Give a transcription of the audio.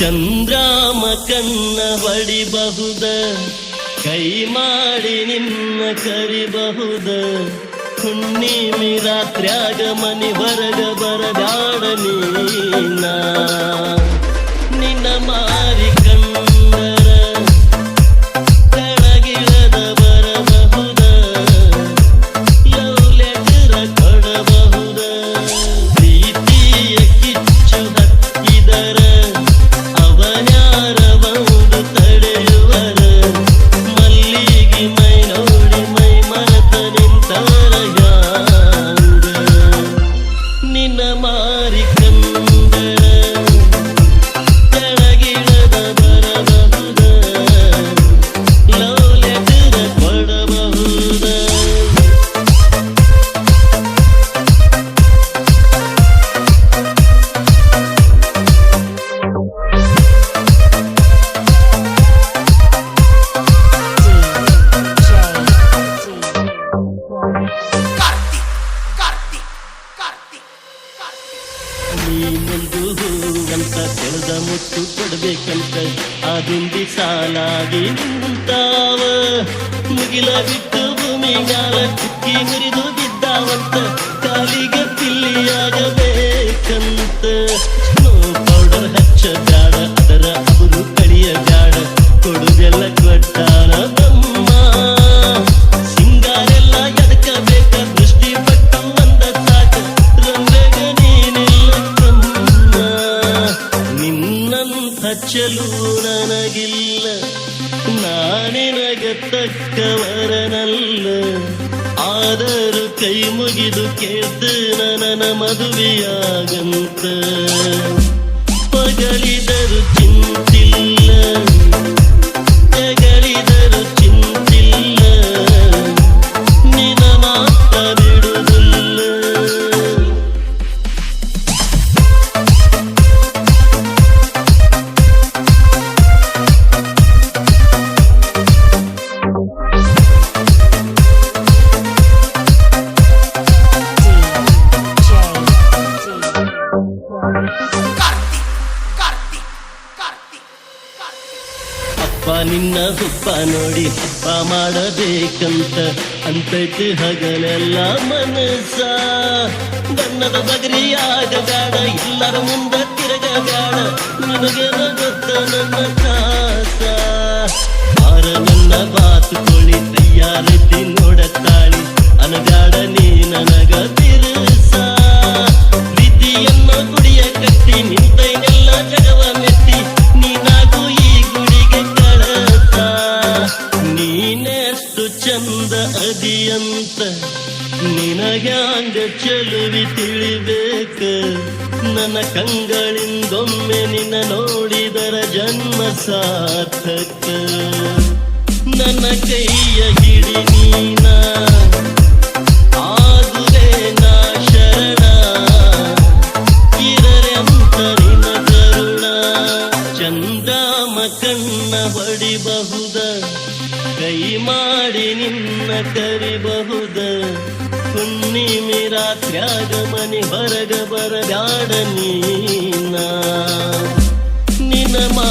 ಚಂದ್ರಾಮ ಕನ್ನ ಬಡಿಬಹುದ. ಕೈ ಮಾಡಿ ನಿನ್ನ ಕರಿಬಹುದ. ಹುಣ್ಣಿಮೆ ರಾತ್ರ್ಯಾಗ ಮನಿ ಹೊರಗ ಬರದಾಡ ನೀನ. ನಿನ್ನ ಮಾರಿ ನೀನೊಂದು ಹೂವಂತ ತೆರೆದ ಮುತ್ತು ಕೊಡ್ಬೇಕಂತ ಅದಿಂದಿ ಸಾಲಾಗಿ ನಿಂತಾವ. ಮುಗಿಲ ಬಿಟ್ಟು ಭೂಮಿ ಮ್ಯಾಲ ಚುಕ್ಕಿ ಮುರಿದು ಬಿದ್ದಾವಂತ, ಕಾಲಿಗೆ ಪಿಲ್ಲಿಯಾಗಬೇಕಂತ. ನಿನ್ನಂಥ ಚಲು ನನಗಿಲ್ಲ ನಾನಿನಗ ತಕ್ಕವರನಲ್ಲ ಆದರೂ ಕೈ ಮುಗಿದು ಕೇಳ್ದು ನನ್ನ ಮದುವೆಯಾಗಂತ ಪಗಳಿದರು ಚಿಂತಿಲ್ಲ ನಿನ್ನ ಹುಬ್ಬ ನೋಡಿ ಹಬ್ಬ ಮಾಡಬೇಕಂತ ಅಂತೈತಿ ಹಗಲೆಲ್ಲ ಮನಸ್ಸ ಬಣ್ಣದ ಬಗರಿಯಾಗ ಬೇಡ ಎಲ್ಲರ ಮುಂದ ತಿರುಗ ಬೇಡ ನಿನಗೆ ಗೊತ್ತ ನನ್ನ ತ್ರಾಸ ಆರ ನನ್ನ ಬಾತುಕೋಳಿ ತಯ್ಯಾರತಿ ಅದಿಯಂತ ನಿನಗ್ಯಾಂಗ ಚೆಲುವಿ ತಿಳಿಬೇಕ? ನನ್ನ ಕಂಗಳಿಂದೊಮ್ಮೆ ನಿನ್ನ ನೋಡಿದರ ಜನ್ಮ ಸಾರ್ಥಕ. ನನ್ನ ಕೈಯ ಹಿಡಿ ನೀನ. ಕಣ್ಣ ಹೊಡಿಬಹುದ ಕೈ ಮಾಡಿ ನಿನ್ನ ಕರಿಬಹುದ ಹುಣ್ಣಿಮೆ ರಾತ್ರ್ಯಾಗ ಮನೆ ಹೊರಗ ಬರಬ್ಯಾಡ ನೀನ. ನಿನ್ನ ಮಾ